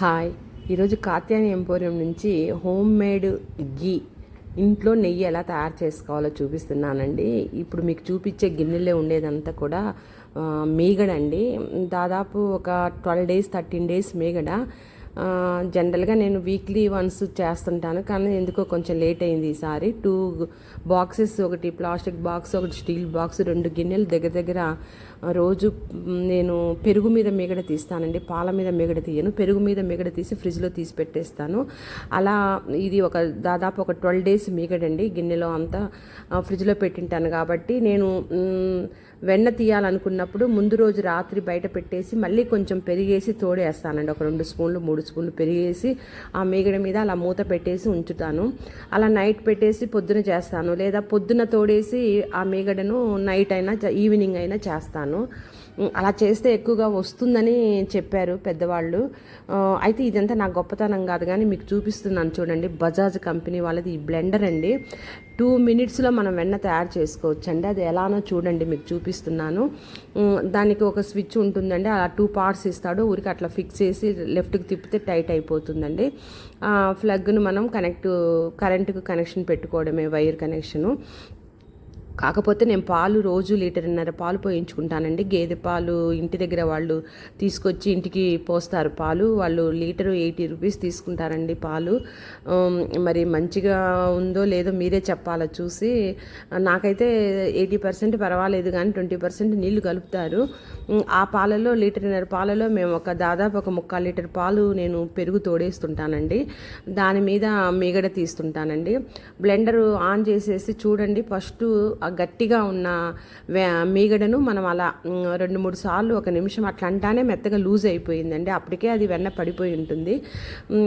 Hi. ఈరోజు Katyani emporium నుంచి home made గీ ఇంట్లో నెయ్యి ఎలా తయారు చేసుకోవాలో చూపిస్తున్నానండి. ఇప్పుడు మీకు చూపించే గిన్నెలో ఉండేదంతా కూడా ఆ, మీగడ అండి. దాదాపు ఒక ట్వెల్వ్ డేస్ థర్టీన్ డేస్ మీగడ. జనరల్గా నేను వీక్లీ వన్స్ చేస్తుంటాను కానీ ఎందుకో కొంచెం లేట్ అయింది ఈసారి టూ బాక్సెస్ ఒకటి ప్లాస్టిక్ బాక్స్ ఒకటి స్టీల్ బాక్స్ రెండు గిన్నెలు దగ్గర దగ్గర రోజు నేను పెరుగు మీద మిగడ తీస్తానండి. పాల మీద మిగడ తీయను. పెరుగు మీద మిగడ తీసి ఫ్రిడ్జ్లో తీసి పెట్టేస్తాను. అలా ఇది ఒక దాదాపు ఒక ట్వెల్వ్ డేస్ మిగడండి గిన్నెలో అంతా. ఫ్రిడ్జ్లో పెట్టింటాను కాబట్టి నేను వెన్న తీయాలనుకున్నప్పుడు ముందు రోజు రాత్రి బయట పెట్టేసి మళ్ళీ కొంచెం పెరిగేసి తోడేస్తానండి. ఒక రెండు స్పూన్లు మూడు స్పూన్లు పెరిగేసి ఆ మీగడ మీద అలా మూత పెట్టేసి ఉంచుతాను. అలా నైట్ పెట్టేసి పొద్దున చేస్తాను. లేదా పొద్దున తోడేసి ఆ మీగడను నైట్ అయినా ఈవినింగ్ అయినా చేస్తాను. అలా చేస్తే ఎక్కువగా వస్తుందని చెప్పారు పెద్దవాళ్ళు. అయితే ఇదంతా నా గొప్పతనం కాదు కానీ మీకు చూపిస్తున్నాను చూడండి. బజాజ్ కంపెనీ వాళ్ళది ఈ బ్లెండర్ అండి. టూ మినిట్స్లో మనం వెన్న తయారు చేసుకోవచ్చు అండి అది ఎలానో చూడండి మీకు చూపిస్తున్నాను. దానికి ఒక స్విచ్ ఉంటుందండి. అలా టూ పార్ట్స్ ఇస్తాడు. ఊరికి అట్లా ఫిక్స్ చేసి లెఫ్ట్కి తిప్పితే టైట్ అయిపోతుందండి. ప్లగ్ను మనం కనెక్ట్ కరెంటుకు కనెక్షన్ పెట్టుకోవడమే వైర్ కనెక్షను. కాకపోతే నేను పాలు రోజు లీటర్న్నర పాలు పోయించుకుంటానండి. గేదె పాలు ఇంటి దగ్గర వాళ్ళు తీసుకొచ్చి ఇంటికి పోస్తారు పాలు. వాళ్ళు లీటరు ఎయిటీ రూపీస్ తీసుకుంటారండి పాలు. మరి మంచిగా ఉందో లేదో మీరే చెప్పాలో చూసి. నాకైతే ఎయిటీ పర్సెంట్ పర్వాలేదు కానీ ట్వంటీ పర్సెంట్ నీళ్ళు కలుపుతారు. ఆ పాలలో లీటర్న్నర పాలలో మేము ఒక దాదాపు ఒక ముక్కాలు లీటర్ పాలు నేను పెరుగు తోడేస్తుంటానండి. దాని మీద మిగడ తీస్తుంటానండి. బ్లెండర్ ఆన్ చేసేసి చూడండి ఫస్ట్ గట్టిగా ఉన్న మీగడను మనం అలా రెండు మూడు సార్లు ఒక నిమిషం అట్లా అంటానే మెత్తగా లూజ్ అయిపోయిందండి. అప్పటికే అది వెన్న పడిపోయి ఉంటుంది.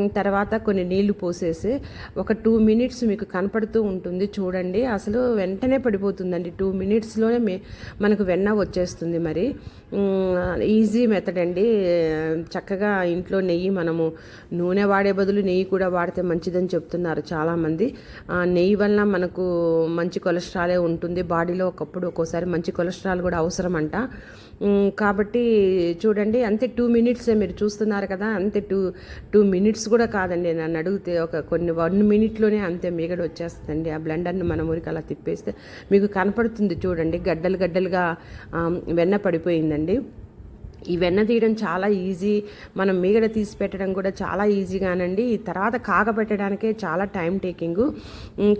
తర్వాత కొన్ని నీళ్ళు పోసేసి ఒక టూ మినిట్స్ మీకు కనపడుతూ ఉంటుంది. చూడండి అసలు వెంటనే పడిపోతుందండి. టూ మినిట్స్లోనే మీ మనకు వెన్న వచ్చేస్తుంది మరి. ఈజీ మెథడ్ అండి. చక్కగా ఇంట్లో నెయ్యి మనము నూనె వాడే బదులు నెయ్యి కూడా వాడితే మంచిదని చెప్తున్నారు చాలామంది. ఆ, నెయ్యి వలన మనకు మంచి కొలెస్ట్రాలే ఉంటుంది. ఉంటుంది. బాడీలో ఒకప్పుడు ఒక్కోసారి మంచి కొలెస్ట్రాల్ కూడా అవసరం అంట కాబట్టి చూడండి అంతే టూ మినిట్స్ మీరు చూస్తున్నారు కదా అంతే టూ టూ మినిట్స్ కూడా కాదండి. నన్ను అడిగితే ఒక కొన్ని వన్ మినిట్లోనే అంతే మీగడ వచ్చేస్తుందండి. ఆ బ్లెండర్ని మనం ఊరికి అలా తిప్పేస్తే మీకు కనపడుతుంది చూడండి గడ్డలు గడ్డలుగా వెన్న పడిపోయిందండి. ఈ వెన్న తీయడం చాలా ఈజీ. మనం మీగడ తీసి పెట్టడం కూడా చాలా ఈజీగానండి. ఈ తర్వాత కాగబెట్టడానికే చాలా టైం టేకింగ్.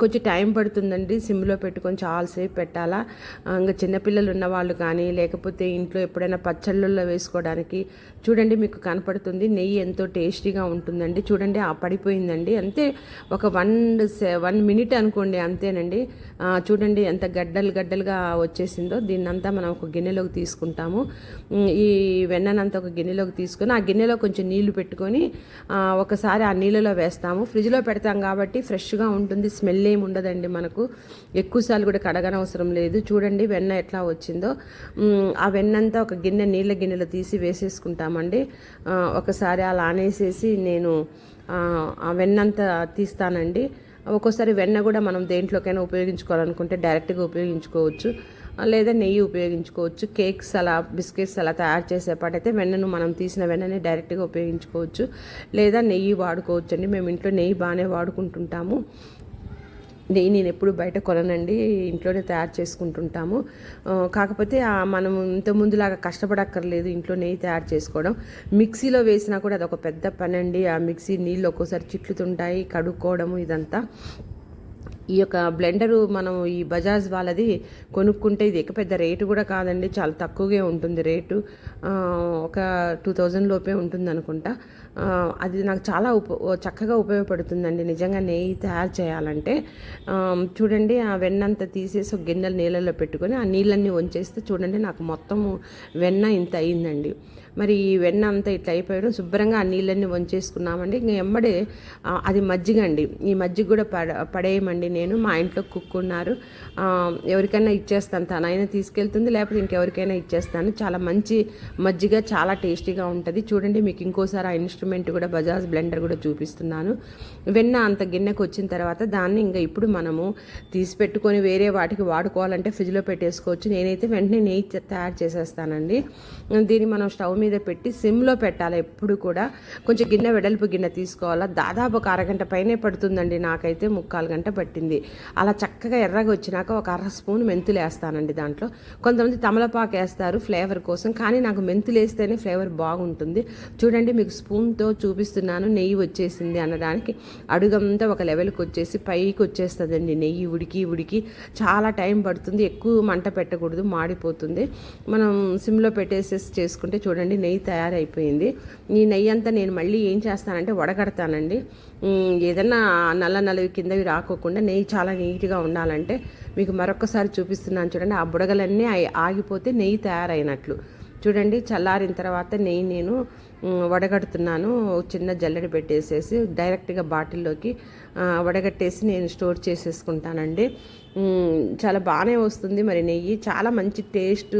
కొంచెం టైం పడుతుందండి. సిమ్లో పెట్టుకొని చాలాసేపు పెట్టాలా. ఇంకా చిన్నపిల్లలు ఉన్న వాళ్ళు కానీ లేకపోతే ఇంట్లో ఎప్పుడైనా పచ్చళ్ళల్లో వేసుకోవడానికి చూడండి మీకు కనపడుతుంది. నెయ్యి ఎంతో టేస్టీగా ఉంటుందండి. చూడండి ఆ పడిపోయిందండి. అంతే ఒక వన్ వన్ మినిట్ అనుకోండి అంతేనండి. చూడండి ఎంత గడ్డలు గడ్డలుగా వచ్చేసిందో. దీన్నంతా మనం ఒక గిన్నెలోకి తీసుకుంటాము. ఈ వెన్ననంతా ఒక గిన్నెలోకి తీసుకొని ఆ గిన్నెలో కొంచెం నీళ్ళు పెట్టుకొని ఒకసారి ఆ నీళ్ళలో వేస్తాము. ఫ్రిడ్జ్లో పెడతాం కాబట్టి ఫ్రెష్గా ఉంటుంది. స్మెల్ ఏమి ఉండదండి మనకు. ఎక్కువసార్లు కూడా కడగనవసరం లేదు. చూడండి వెన్న ఎట్లా వచ్చిందో. ఆ వెన్నంతా ఒక గిన్నె నీళ్ళ గిన్నెలో తీసి వేసేసుకుంటాము. ఆ, ఒకసారి అలా అనేసేసి నేను ఆ, వెన్నంతా తీస్తానండి. ఒక్కోసారి వెన్న కూడా మనం దేంట్లోకైనా ఉపయోగించుకోవాలనుకుంటే డైరెక్ట్గా ఉపయోగించుకోవచ్చు. లేదా నెయ్యి ఉపయోగించుకోవచ్చు. కేక్స్ అలా బిస్కెట్స్ అలా తయారు చేసేపాటైతే వెన్నను మనం తీసిన వెన్నని డైరెక్ట్గా ఉపయోగించుకోవచ్చు. లేదా నెయ్యి వాడుకోవచ్చు అండి మేము ఇంట్లో నెయ్యి బాగానే వాడుకుంటుంటాము. నెయ్యి నేను ఎప్పుడు బయట కొననండి. ఇంట్లోనే తయారు చేసుకుంటుంటాము. కాకపోతే మనం ఇంతకుముందులాగా కష్టపడక్కర్లేదు ఇంట్లో నెయ్యి తయారు చేసుకోవడం. మిక్సీలో వేసినా కూడా అదొక పెద్ద పని అండి ఆ మిక్సీ నీళ్ళు ఒక్కోసారి చిట్లుతుంటాయి కడుక్కోవడము ఇదంతా. ఈ యొక్క బ్లెండరు మనం ఈ బజాజ్ వాళ్ళది కొనుక్కుంటే ఇది ఇక పెద్ద రేటు కూడా కాదండి చాలా తక్కువగా ఉంటుంది రేటు. ఒక టూ థౌజండ్ లోపే ఉంటుంది అనుకుంటా. అది నాకు చాలా ఉప చక్కగా ఉపయోగపడుతుందండి. నిజంగా నెయ్యి తయారు చేయాలంటే చూడండి ఆ వెన్నంతా తీసేసి ఒక గిన్నెలు నీళ్ళలో పెట్టుకొని ఆ నీళ్ళన్నీ వంచేస్తే చూడండి నాకు మొత్తము వెన్న ఇంత అయిందండి. మరి ఈ వెన్న అంతా ఇట్లా అయిపోయడం శుభ్రంగా ఆ నీళ్ళన్నీ వంచేసుకున్నామండి. ఇంకా ఎమ్మడే అది మజ్జిగ అండి ఈ మజ్జిగ కూడా పడ పడేయమండి నేను. మా ఇంట్లో కుక్ ఉన్నారు. ఎవరికైనా ఇచ్చేస్తాను. తనైనా తీసుకెళ్తుంది లేకపోతే ఇంకెవరికైనా ఇచ్చేస్తాను. చాలా మంచి మజ్జిగ చాలా టేస్టీగా ఉంటుంది. చూడండి మీకు ఇంకోసారి ఆ ఇన్స్ట్రుమెంట్ కూడా బజాజ్ బ్లెండర్ కూడా చూపిస్తున్నాను. వెన్న అంత గిన్నెకు వచ్చిన తర్వాత దాన్ని ఇంకా ఇప్పుడు మనము తీసి పెట్టుకొని వేరే వాటికి వాడుకోవాలంటే ఫ్రిడ్జ్లో పెట్టేసుకోవచ్చు. నేనైతే వెంటనే నెయ్యి తయారు చేసేస్తానండి. దీన్ని మనం స్టవ్ మీద పెట్టి సిమ్లో పెట్టాలి? ఎప్పుడు కూడా కొంచెం గిన్నె వెడల్పు గిన్నె తీసుకోవాలా? దాదాపు ఒక అరగంట పైనే పడుతుందండి. నాకైతే ముక్కాలు గంట పట్టింది. అలా చక్కగా ఎర్రగా వచ్చినాక ఒక అర స్పూన్ మెంతులు వేస్తానండి దాంట్లో. కొంతమంది తమలపాకు వేస్తారు ఫ్లేవర్ కోసం కానీ నాకు మెంతులు వేస్తేనే ఫ్లేవర్ బాగుంటుంది. చూడండి మీకు స్పూన్తో చూపిస్తున్నాను. నెయ్యి వచ్చేసింది అనడానికి అడుగంతా ఒక లెవెల్కి వచ్చేసి పైకి వచ్చేస్తుందండి. నెయ్యి ఉడికి ఉడికి చాలా టైం పడుతుంది. ఎక్కువ మంట పెట్టకూడదు మాడిపోతుంది. మనం సిమ్లో పెట్టేసేసి చేసుకుంటే చూడండి నెయ్యి తయారైపోయింది. ఈ నెయ్యి అంతా నేను మళ్ళీ ఏం చేస్తానంటే వడగడతానండి. ఏదన్నా నల్ల నల్లవి కిందవి రాకోకుండా నెయ్యి చాలా నీట్గా ఉండాలంటే మీకు మరొకసారి చూపిస్తున్నాను చూడండి. ఆ బుడగలన్నీ ఆగిపోతే నెయ్యి తయారైనట్లు. చూడండి చల్లారిన తర్వాత నెయ్యి నేను వడగడుతున్నాను చిన్న జల్లెడ పెట్టేసేసి డైరెక్ట్గా బాటిల్లోకి వడగట్టేసి నేను స్టోర్ చేసేసుకుంటానండి. చాలా బాగానే వస్తుంది మరి నెయ్యి. చాలా మంచి టేస్ట్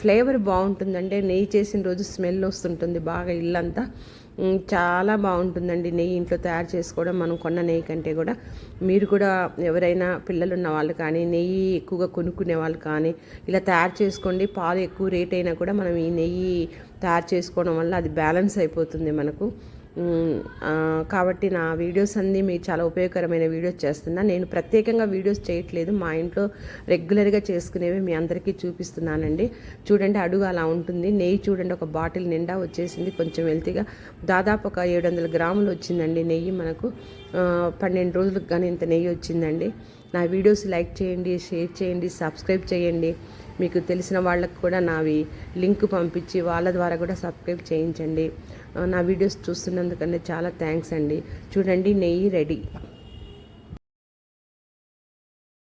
ఫ్లేవర్ బాగుంటుందండి. నెయ్యి చేసిన రోజు స్మెల్ వస్తుంటుంది బాగా ఇల్లంతా. చాలా బాగుంటుందండి నెయ్యి ఇంట్లో తయారు చేసుకోవడం మనం కొన్న నెయ్యి కంటే కూడా. మీరు కూడా ఎవరైనా పిల్లలు ఉన్న వాళ్ళు కానీ నెయ్యి ఎక్కువగా కొనుక్కునే వాళ్ళు కానీ ఇలా తయారు చేసుకోండి. పాలు ఎక్కువ రేట్ అయినా కూడా మనం ఈ నెయ్యి తయారు చేసుకోవడం వల్ల అది బ్యాలెన్స్ అయిపోతుంది మనకు. కాబట్టి నా వీడియోస్ అన్నీ మీకు చాలా ఉపయోగకరమైన వీడియోస్ చేస్తున్నా. నేను ప్రత్యేకంగా వీడియోస్ చేయట్లేదు. మా ఇంట్లో రెగ్యులర్గా చేసుకునేవి మీ అందరికీ చూపిస్తున్నానండి. చూడండి అడుగు అలా ఉంటుంది. నెయ్యి చూడండి ఒక బాటిల్ నిండా వచ్చేసింది. కొంచెం వెల్తీగా దాదాపు ఒక ఏడు వందల గ్రాములు వచ్చిందండి నెయ్యి మనకు. పన్నెండు రోజులకు కానీ ఇంత నెయ్యి వచ్చిందండి. నా వీడియోస్ లైక్ చేయండి షేర్ చేయండి సబ్స్క్రైబ్ చేయండి. మీకు తెలిసిన వాళ్ళకు కూడా నావి లింక్ పంపించి వాళ్ళ ద్వారా కూడా సబ్స్క్రైబ్ చేయించండి. నా వీడియోస్ చూస్తున్నందుకన్నా చాలా థ్యాంక్స్ అండి. చూడండి నెయ్యి రెడీ.